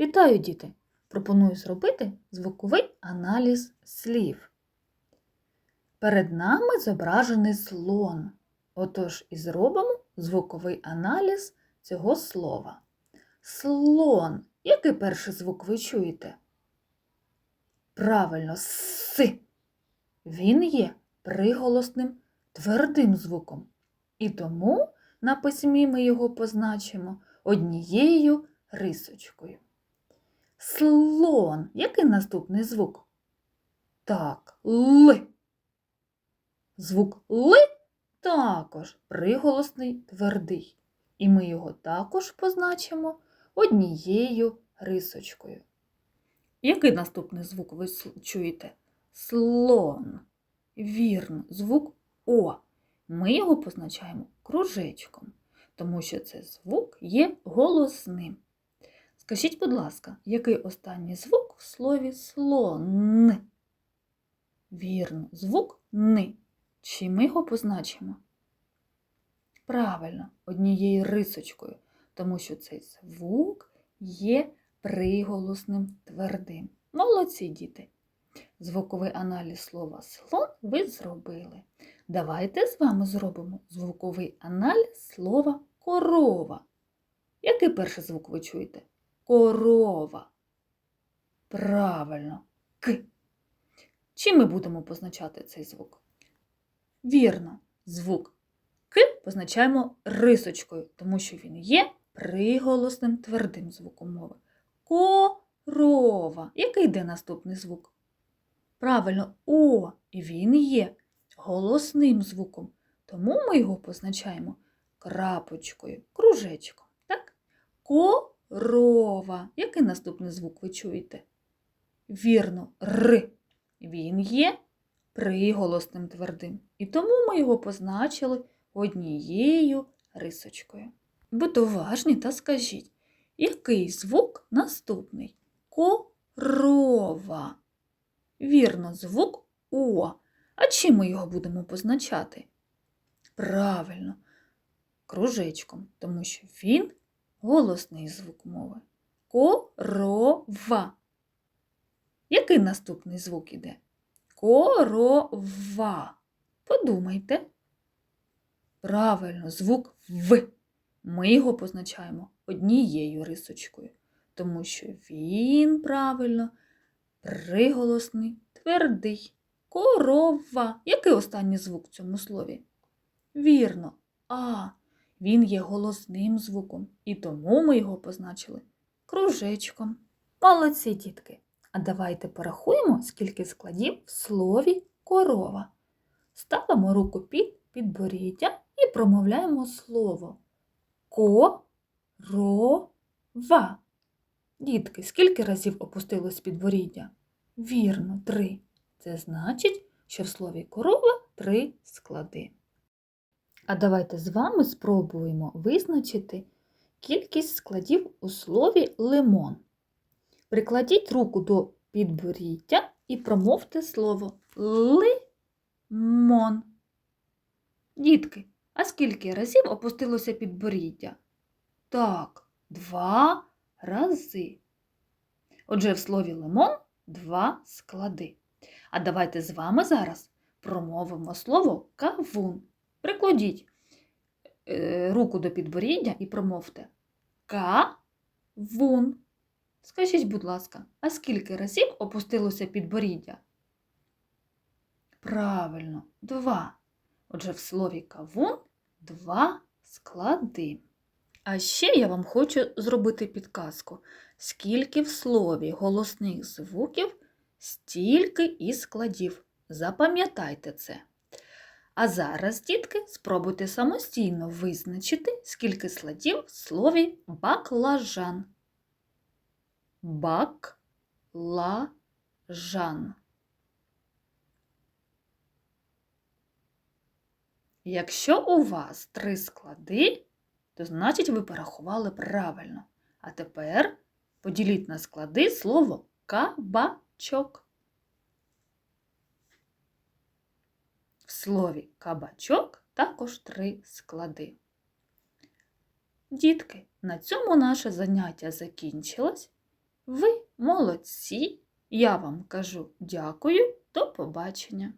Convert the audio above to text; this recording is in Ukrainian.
Вітаю, діти! Пропоную зробити звуковий аналіз слів. Перед нами зображений слон. Отож і зробимо звуковий аналіз цього слова. Слон. Який перший звук ви чуєте? Правильно, с. Він є приголосним твердим звуком. І тому на письмі ми його позначимо однією рисочкою. Слон. Який наступний звук? Так, Л. Звук Л також приголосний твердий. І ми його також позначимо однією рисочкою. Який наступний звук ви чуєте? Слон. Вірно, звук О. Ми його позначаємо кружечком, тому що цей звук є голосним. Скажіть, будь ласка, який останній звук в слові слон? Вірно, звук Н. Чи ми його позначимо? Правильно, однією рисочкою, тому що цей звук є приголосним твердим. Молодці діти! Звуковий аналіз слова слон ви зробили. Давайте з вами зробимо звуковий аналіз слова корова. Який перший звук ви чуєте? Корова. Правильно, К. Чим ми будемо позначати цей звук? Вірно, звук К позначаємо рисочкою, тому що він є приголосним твердим звуком мови. Корова. Який йде наступний звук? Правильно, О, і він є голосним звуком, тому ми його позначаємо крапочкою, кружечком. Так? Корова. Який наступний звук ви чуєте? Вірно, Р. Він є приголосним твердим. І тому ми його позначили однією рисочкою. Будьте уважні та скажіть, який звук наступний? Корова. Вірно, звук О. А чим ми його будемо позначати? Правильно, кружечком, тому що він голосний звук мови. Корова. Який наступний звук іде? Корова. Подумайте. Правильно, звук В. Ми його позначаємо однією рисочкою, тому що він правильно приголосний, твердий. Корова. Який останній звук в цьому слові? Вірно, А. Він є голосним звуком, і тому ми його позначили кружечком. Молодці, дітки! А давайте порахуємо, скільки складів в слові корова. Ставимо руку під підборіддя і промовляємо слово корова. Дітки, скільки разів опустилось підборіддя? Вірно, три. Це значить, що в слові корова три склади. А давайте з вами спробуємо визначити кількість складів у слові лимон. Прикладіть руку до підборіддя і промовте слово лимон. Дітки, а скільки разів опустилося підборіддя? Так, два рази. Отже, в слові лимон два склади. А давайте з вами зараз промовимо слово кавун. Прикладіть е, руку до підборіддя і промовте кавун. Скажіть, будь ласка, а скільки разів опустилося підборіддя? Правильно, два. Отже, в слові кавун два склади. А ще я вам хочу зробити підказку. Скільки в слові голосних звуків, стільки і складів. Запам'ятайте це. А зараз, дітки, спробуйте самостійно визначити, скільки складів в слові баклажан. Баклажан. Якщо у вас три склади, то значить ви порахували правильно. А тепер поділіть на склади слово кабачок. В слові кабачок також три склади. Дітки, на цьому наше заняття закінчилось. Ви молодці. Я вам кажу дякую, до побачення.